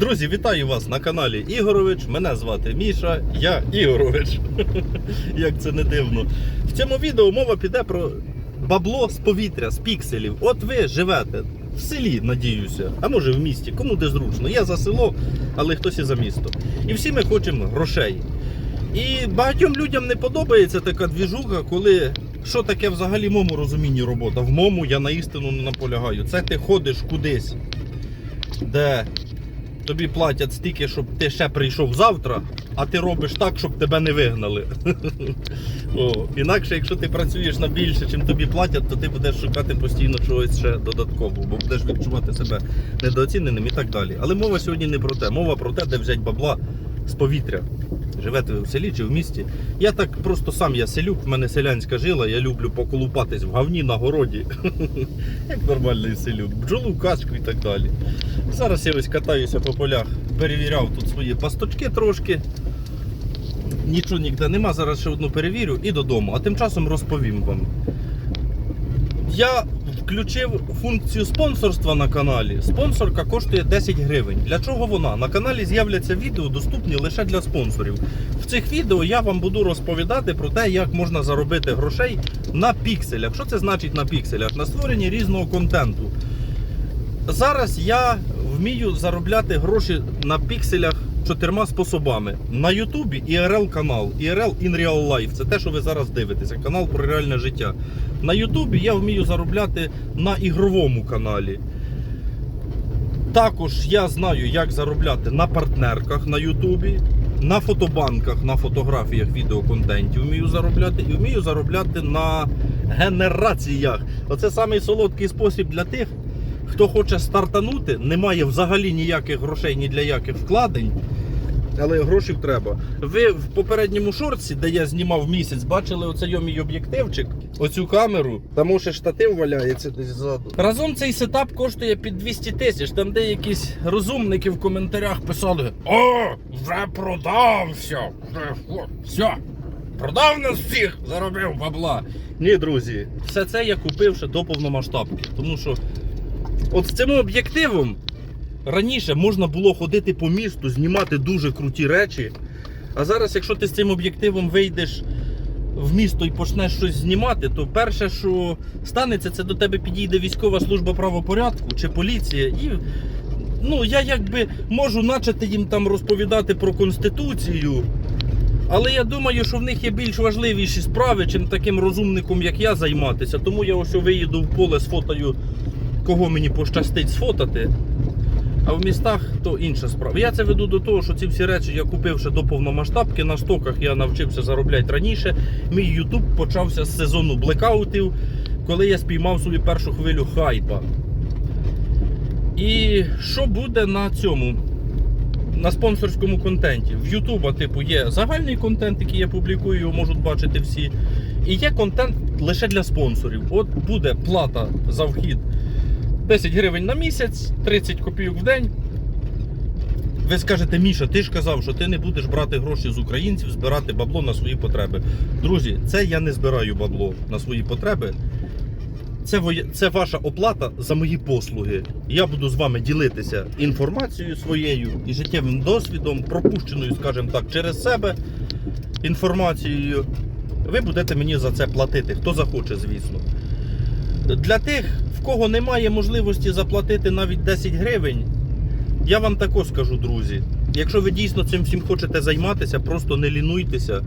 Друзі, вітаю вас на каналі Ігорович. Мене звати Міша, я Ігорович. Як це не дивно. В цьому відео мова піде про бабло з повітря, з пікселів. От ви живете в селі, надіюся, а може в місті, кому де зручно. Я за село, але хтось і за місто. І всі ми хочемо грошей. І багатьом людям не подобається така двіжуха, коли що таке взагалі в моєму розумінні робота. В мому я на істину не наполягаю. Це ти ходиш кудись, де тобі платять стільки, щоб ти ще прийшов завтра, а ти робиш так, щоб тебе не вигнали. О, інакше, якщо ти працюєш на більше, чим тобі платять, то ти будеш шукати постійно чогось ще додаткового, бо будеш відчувати себе недооціненим і так далі. Але мова сьогодні не про те. Мова про те, де взяти бабла з повітря. Живете ви в селі чи в місті. Я так просто сам я селюк, в мене селянська жила, я люблю поколупатись в говні на городі. Як нормальний селюк, бджолу, качку і так далі. Зараз я ось катаюся по полях, перевіряв тут свої пасточки трошки. Нічого ніде нема, зараз ще одну перевірю і додому. А тим часом розповім вам. Я включив функцію спонсорства на каналі. Спонсорка коштує 10 гривень. Для чого вона? На каналі з'являться відео, доступні лише для спонсорів. В цих відео я вам буду розповідати про те, як можна заробити грошей на пікселях. Що це значить на пікселях? На створенні різного контенту. Зараз я вмію заробляти гроші на пікселях чотирма способами. На Ютубі IRL канал, IRL in Real Life. Це те, що ви зараз дивитеся, канал про реальне життя. На Ютубі я вмію заробляти на ігровому каналі. Також я знаю, як заробляти на партнерках на Ютубі, на фотобанках, на фотографіях, відеоконтенті вмію заробляти і вмію заробляти на генераціях. Оце самий солодкий спосіб для тих, хто хоче стартанути, не має взагалі ніяких грошей ні для яких вкладень. Але грошей треба. Ви в попередньому шорці, де я знімав місяць, бачили оцей мій об'єктивчик, оцю камеру. Там ще штатив валяється десь ззаду. Разом цей сетап коштує під 200 тисяч. Там де якісь розумники в коментарях писали: О, вже продався! Вже все! Продав нас всіх, заробив бабла. Ні, друзі, все це я купив ще до повномасштабки. Тому що от з цим об'єктивом раніше можна було ходити по місту, знімати дуже круті речі. А зараз, якщо ти з цим об'єктивом вийдеш в місто і почнеш щось знімати, то перше, що станеться, це до тебе підійде військова служба правопорядку чи поліція. І ну, я якби можу начати їм там розповідати про конституцію. Але я думаю, що в них є більш важливіші справи, чим таким розумником, як я, займатися. Тому я ось виїду в поле з фотою, кого мені пощастить сфотати. А в містах то інша справа. Я це веду до того, що ці всі речі я купив ще до повномасштабки. На стоках я навчився заробляти раніше. Мій YouTube почався з сезону блекаутів, коли я спіймав свою першу хвилю хайпа. І що буде на цьому? На спонсорському контенті. В Ютуба, типу, є загальний контент, який я публікую, його можуть бачити всі. І є контент лише для спонсорів. От буде плата за вхід 10 гривень на місяць, 30 копійок в день. Ви скажете, Міша, ти ж казав, що ти не будеш брати гроші з українців, збирати бабло на свої потреби. Друзі, це я не збираю бабло на свої потреби. Це, це ваша оплата за мої послуги. Я буду з вами ділитися інформацією своєю і життєвим досвідом, пропущеною, скажімо так, через себе інформацією. Ви будете мені за це платити, хто захоче, звісно. Для тих, в кого немає можливості заплатити навіть 10 гривень, я вам також скажу, друзі. Якщо ви дійсно цим всім хочете займатися, просто не лінуйтеся.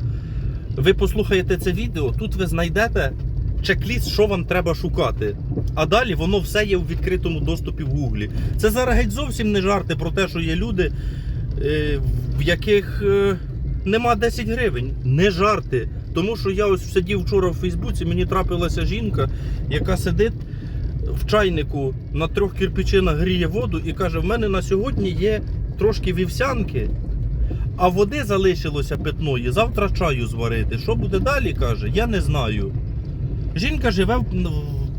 Ви послухаєте це відео, тут ви знайдете чек-ліст, що вам треба шукати. А далі воно все є у відкритому доступі в Гуглі. Це зараз геть зовсім не жарти про те, що є люди, е, в яких е, нема 10 гривень. Не жарти. Тому що я ось сидів вчора в Фейсбуці, мені трапилася жінка, яка сидить в чайнику на трьох кирпичинах гріє воду і каже: в мене на сьогодні є трошки вівсянки, а води залишилося питної, завтра чаю зварити. Що буде далі? каже, я не знаю. Жінка живе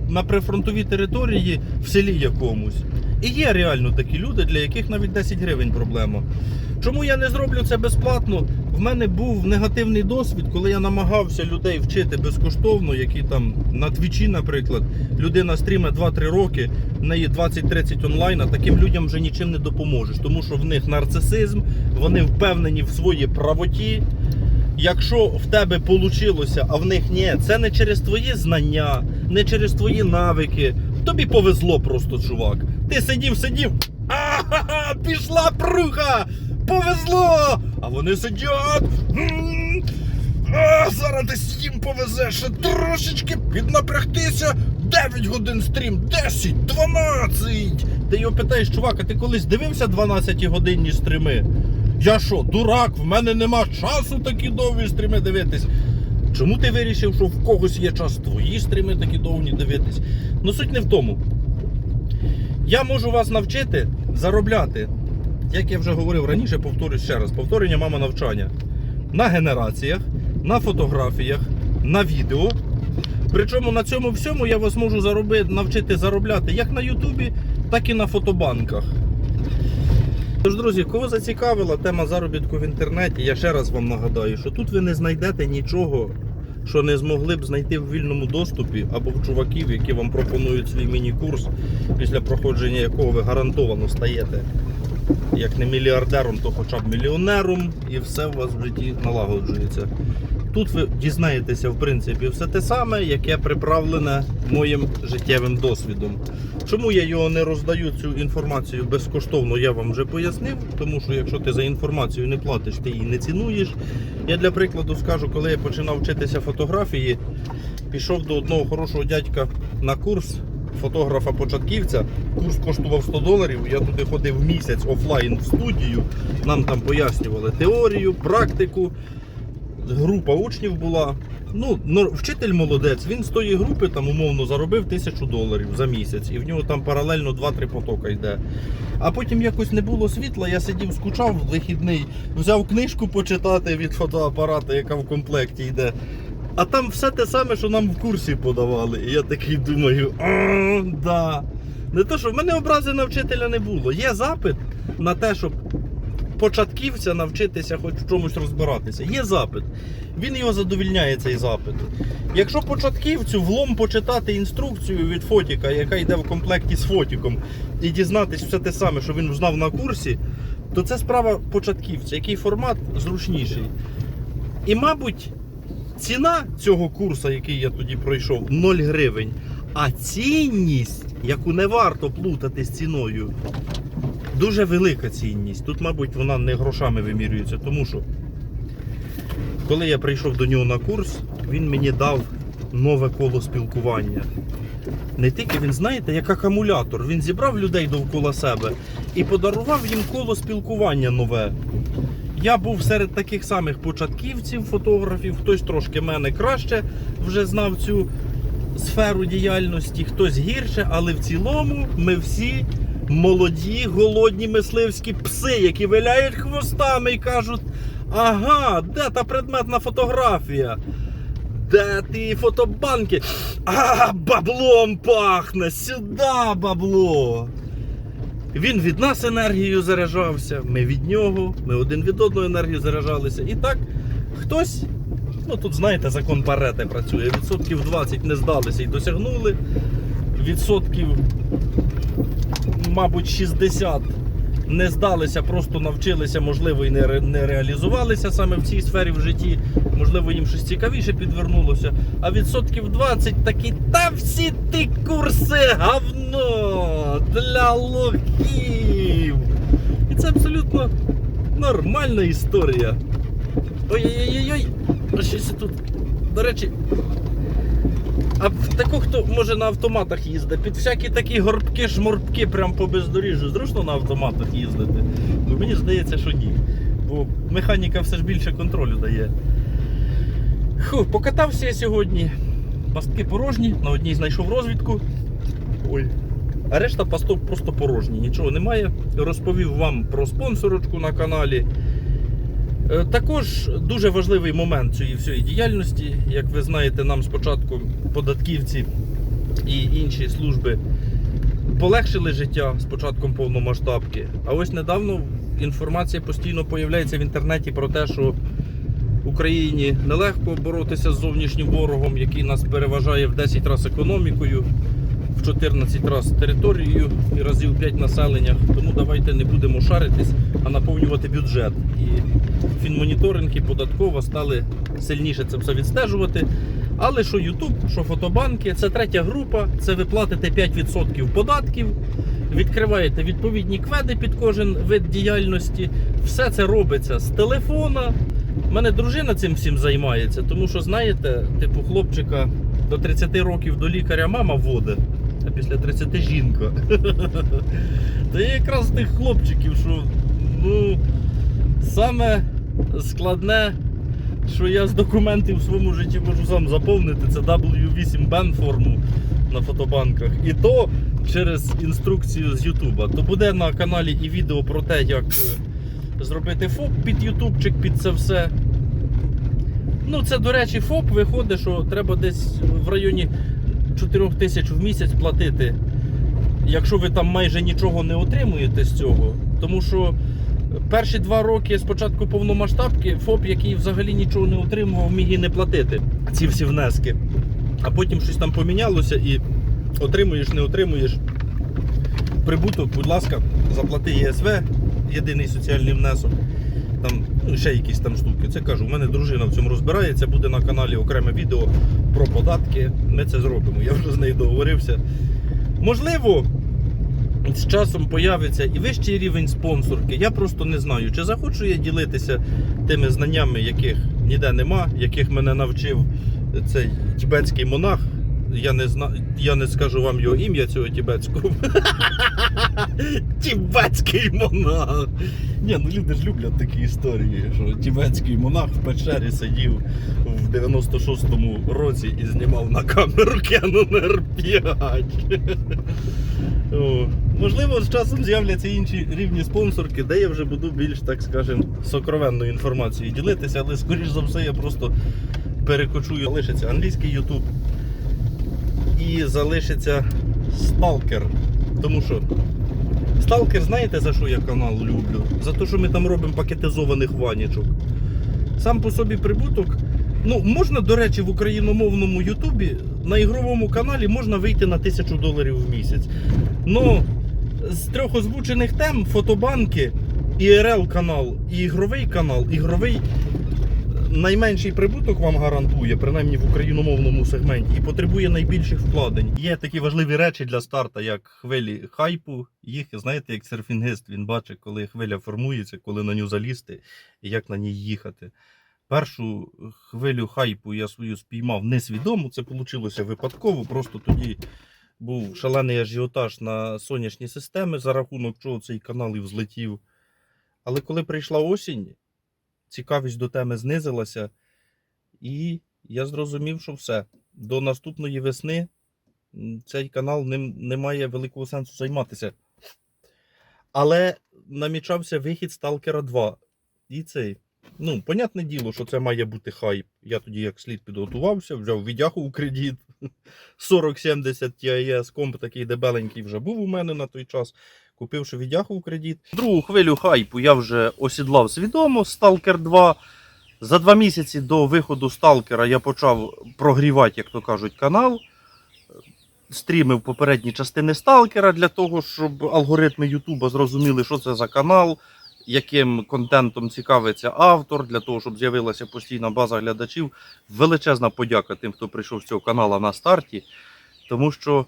на прифронтовій території в селі якомусь. І є реально такі люди, для яких навіть 10 гривень проблема. Чому я не зроблю це безплатно? В мене був негативний досвід, коли я намагався людей вчити безкоштовно, які там на твічі, наприклад, людина стріме 2-3 роки, в неї 20-30 онлайн, а таким людям вже нічим не допоможеш, тому що в них нарцисизм, вони впевнені в своїй правоті. Якщо в тебе вийшло, а в них ні, це не через твої знання, не через твої навики. Тобі повезло просто, чувак. Ти сидів, сидів. А, пішла пруха! Повезло! А вони сидять. «М, А, зараз десь їм повезе ще трошечки піднапрягтися. 9 годин стрім, 10, 12. Ти його питаєш, чувак, а ти колись дивився 12 годинні стріми? Я що, дурак, в мене нема часу такі довгі стріми дивитись. Чому ти вирішив, що в когось є час твої стріми такі довгі дивитись? Ну суть не в тому. Я можу вас навчити заробляти. Як я вже говорив раніше, повторюсь ще раз: повторення мама навчання на генераціях, на фотографіях, на відео. Причому на цьому всьому я вас можу зароби, навчити заробляти як на Ютубі, так і на фотобанках. Тож, друзі, кого зацікавила тема заробітку в інтернеті, я ще раз вам нагадаю, що тут ви не знайдете нічого, що не змогли б знайти в вільному доступі або в чуваків, які вам пропонують свій міні-курс, після проходження якого ви гарантовано стаєте як не мільярдером, то хоча б мільйонером, і все у вас в житті налагоджується. Тут ви дізнаєтеся, в принципі, все те саме, яке приправлене моїм життєвим досвідом. Чому я його не роздаю цю інформацію безкоштовно, я вам вже пояснив. Тому що якщо ти за інформацію не платиш, ти її не цінуєш. Я для прикладу скажу, коли я починав вчитися фотографії, пішов до одного хорошого дядька на курс фотографа-початківця. Курс коштував 100 доларів. Я туди ходив місяць офлайн в студію. Нам там пояснювали теорію, практику. Група учнів була. Ну, вчитель молодець, він з тої групи там умовно заробив тисячу доларів за місяць, і в нього там паралельно 2-3 потока йде. А потім якось не було світла, я сидів, скучав в вихідний, взяв книжку почитати від фотоапарата, яка в комплекті йде. А там все те саме, що нам в курсі подавали. І я такий думаю, да. Не то, що в мене образи на вчителя не було. Є запит на те, щоб початківця навчитися хоч в чомусь розбиратися. Є запит. Він його задовільняє цей запит. Якщо початківцю влом почитати інструкцію від фотіка, яка йде в комплекті з фотіком, і дізнатись все те саме, що він знав на курсі, то це справа початківця, який формат зручніший. І, мабуть, ціна цього курсу, який я тоді пройшов, 0 гривень. А цінність, яку не варто плутати з ціною, дуже велика цінність. Тут, мабуть, вона не грошами вимірюється, тому що коли я прийшов до нього на курс, він мені дав нове коло спілкування. Не тільки він, знаєте, як акумулятор. Він зібрав людей довкола себе і подарував їм коло спілкування нове. Я був серед таких самих початківців, фотографів, хтось трошки мене краще вже знав цю сферу діяльності, хтось гірше, але в цілому ми всі молоді, голодні мисливські пси, які виляють хвостами і кажуть: ага, де та предметна фотографія? Де ті фотобанки? А, баблом пахне! Сюди бабло! Він від нас енергією заряджався, ми від нього, ми один від одного енергію заряджалися. І так хтось, ну тут знаєте, закон Парете працює, відсотків 20 не здалися і досягнули, відсотків, мабуть, 60 не здалися, просто навчилися, можливо, і не, ре- не реалізувалися саме в цій сфері в житті. Можливо, їм щось цікавіше підвернулося. А відсотків 20 такі, та всі ті курси говно для лохів. І це абсолютно нормальна історія. Ой-ой-ой-ой, а щось тут. До речі. А таку, хто може на автоматах їздить, під всякі такі горбки, шморбки прямо по бездоріжжю, зручно на автоматах їздити? Ну мені здається, що ні. Бо механіка все ж більше контролю дає. Фу, покатався я сьогодні. Пастки порожні, на одній знайшов розвідку. Ой. А решта пасток просто порожні, нічого немає. Розповів вам про спонсорочку на каналі. Е, Також дуже важливий момент цієї всієї діяльності. Як ви знаєте, нам спочатку податківці і інші служби полегшили життя з початком повномасштабки. А ось недавно інформація постійно появляється в інтернеті про те, що Україні нелегко боротися з зовнішнім ворогом, який нас переважає в 10 разів економікою, в 14 разів територією і разів 5 населеннях. Тому давайте не будемо шаритись, а наповнювати бюджет. І фінмоніторинг і податкова стали сильніше це все відстежувати. Але що YouTube, що фотобанки, це третя група, це ви платите 5% податків, відкриваєте відповідні кведи під кожен вид діяльності. Все це робиться з телефона. У мене дружина цим всім займається, тому що, знаєте, типу хлопчика до 30 років до лікаря мама водить, а після 30 жінка. Та я якраз тих хлопчиків, що ну, саме складне, що я з документів в своєму житті можу сам заповнити, це W8 бен форму на фотобанках. І то через інструкцію з Ютуба. То буде на каналі і відео про те, як е, зробити ФОП під Ютубчик, під це все. Ну, це, до речі, ФОП виходить, що треба десь в районі 4 тисяч в місяць платити, якщо ви там майже нічого не отримуєте з цього. Тому що перші два роки з початку повномасштабки ФОП, який взагалі нічого не отримував, міг і не платити ці всі внески. А потім щось там помінялося і отримуєш, не отримуєш. Прибуток, будь ласка, заплати ЄСВ, єдиний соціальний внесок. Ще якісь там штуки. Це кажу, у мене дружина в цьому розбирається, буде на каналі окреме відео про податки. Ми це зробимо. Я вже з нею договорився. Можливо, з часом появиться і вищий рівень спонсорки. Я просто не знаю, чи захочу я ділитися тими знаннями, яких ніде нема, яких мене навчив цей тібетський монах. Я не зна... я не скажу вам його ім'я цього тібетського. Тібетський монах. Ні, ну люди ж люблять такі історії, що тібетський монах в печері сидів в 96-му році і знімав на камеру Canon R5. Можливо, з часом з'являться інші рівні спонсорки, де я вже буду більш, так скажем, сокровенною інформацією ділитися, але скоріш за все я просто перекочую. Залишиться англійський YouTube і залишиться Stalker. Тому що Stalker, знаєте за що я канал люблю? За те, що ми там робимо пакетизованих ванічок. Сам по собі прибуток. Ну, можна, до речі, в україномовному Ютубі на ігровому каналі можна вийти на 1000 доларів в місяць. Ну, з трьох озвучених тем фотобанки, ІРЛ канал і ігровий канал, ігровий найменший прибуток вам гарантує, принаймні в україномовному сегменті, і потребує найбільших вкладень. Є такі важливі речі для старта, як хвилі хайпу. Їх, знаєте, як серфінгист, він бачить, коли хвиля формується, коли на нього залізти і як на ній їхати. Першу хвилю хайпу я свою спіймав несвідомо, це вийшло випадково. Просто тоді був шалений ажіотаж на сонячні системи, за рахунок чого цей канал і взлетів. Але коли прийшла осінь, цікавість до теми знизилася, і я зрозумів, що все. До наступної весни цей канал ним не має великого сенсу займатися. Але намічався вихід Сталкера 2. І цей. Ну, понятне діло, що це має бути хайп. Я тоді як слід підготувався, взяв відяху у кредит. 4070 TIS, комп такий дебеленький вже був у мене на той час. Купивши відяху в кредит. Другу хвилю хайпу я вже осідлав свідомо Stalker 2. За два місяці до виходу Сталкера я почав прогрівати, як то кажуть, канал. Стрімив попередні частини Сталкера для того, щоб алгоритми Ютуба зрозуміли, що це за канал, яким контентом цікавиться автор, для того, щоб з'явилася постійна база глядачів. Величезна подяка тим, хто прийшов з цього каналу на старті, тому що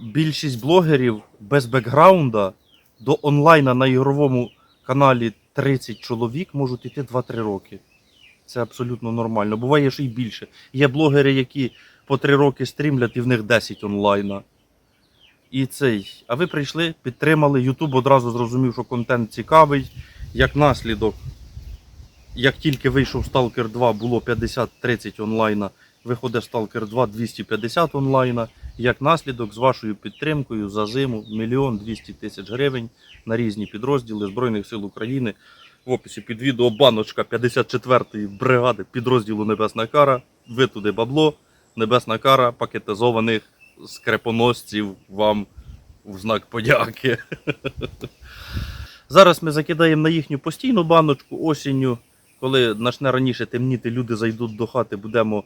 більшість блогерів без бекграунда до онлайна на ігровому каналі 30 чоловік можуть йти 2-3 роки. Це абсолютно нормально. Буває, що й більше. Є блогери, які по 3 роки стрімлять, і в них 10 онлайна. І цей. А ви прийшли, підтримали. Ютуб одразу зрозумів, що контент цікавий. Як наслідок, як тільки вийшов Stalker 2, було 50-30 онлайна. Виходить Stalker 2 250 онлайна. Як наслідок, з вашою підтримкою за зиму 1 200 тисяч гривень на різні підрозділи Збройних сил України. В описі під відео баночка 54-ї бригади підрозділу Небесна Кара. Ви туди бабло, Небесна Кара, пакетизованих скрепоносців вам в знак подяки. Зараз ми закидаємо на їхню постійну баночку осінню. Коли почне раніше темніти, люди зайдуть до хати, будемо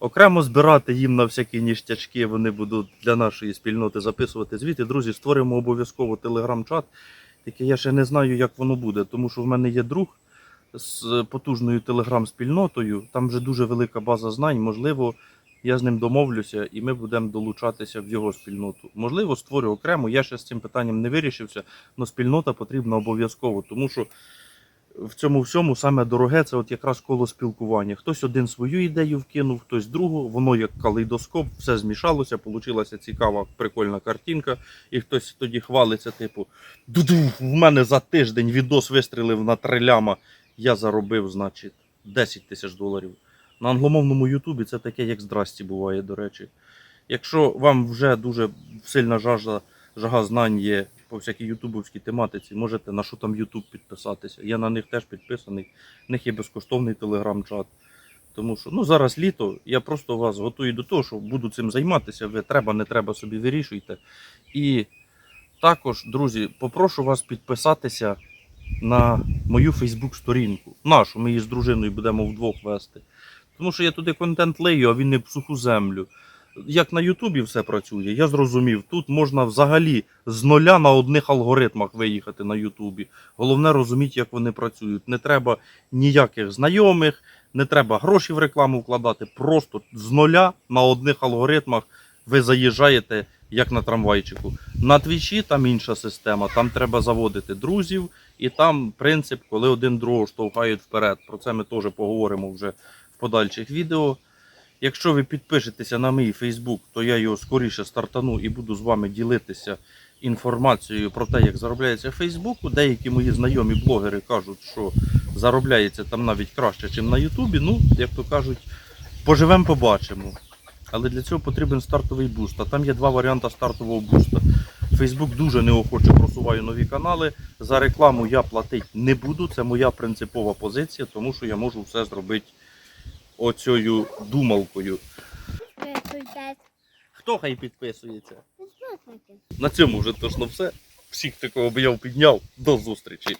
окремо збирати їм на всякі ніштячки. Вони будуть для нашої спільноти записувати звіти. Друзі, створимо обов'язково телеграм-чат. Тільки я ще не знаю, як воно буде, тому що в мене є друг з потужною телеграм-спільнотою. Там вже дуже велика база знань. Можливо, я з ним домовлюся і ми будемо долучатися в його спільноту. Можливо, створю окремо. Я ще з цим питанням не вирішився, але спільнота потрібна обов'язково, тому що в цьому всьому саме дороге це от якраз коло спілкування. Хтось один свою ідею вкинув, хтось другу, воно як калейдоскоп, все змішалося, получилася цікава, прикольна картинка, і хтось тоді хвалиться, типу, в мене за тиждень відос вистрілив на три ляма, я заробив, значить, 10 тисяч доларів. На англомовному Ютубі це таке, як здрасті буває, до речі. Якщо вам вже дуже сильна жажа, жага знань є по всякій ютубовській тематиці, можете на що там Ютуб підписатися. Я на них теж підписаний. В них є безкоштовний телеграм-чат. Тому що ну, зараз літо, я просто вас готую до того, що буду цим займатися. Ви треба, не треба собі вирішуйте. І також, друзі, попрошу вас підписатися на мою Фейсбук-сторінку. Нашу, ми її з дружиною будемо вдвох вести. Тому що я туди контент лею, а він не в суху землю. Як на Ютубі все працює, я зрозумів. Тут можна взагалі з нуля на одних алгоритмах виїхати на Ютубі. Головне розуміти, як вони працюють. Не треба ніяких знайомих, не треба гроші в рекламу вкладати. Просто з нуля на одних алгоритмах ви заїжджаєте як на трамвайчику. На твічі там інша система, там треба заводити друзів, і там принцип, коли один другого штовхають вперед. Про це ми теж поговоримо вже в подальших відео. Якщо ви підпишетеся на мій Фейсбук, то я його скоріше стартану і буду з вами ділитися інформацією про те, як заробляється в Фейсбуку. Деякі мої знайомі блогери кажуть, що заробляється там навіть краще, ніж на Ютубі. Ну, як то кажуть, поживемо, побачимо. Але для цього потрібен стартовий буст. А там є два варіанти стартового буста. Фейсбук дуже неохоче просуває нові канали. За рекламу я платити не буду. Це моя принципова позиція, тому що я можу все зробити оцею думалкою. Хто хай підписується? На цьому вже точно все. Всіх такого б я підняв. До зустрічі.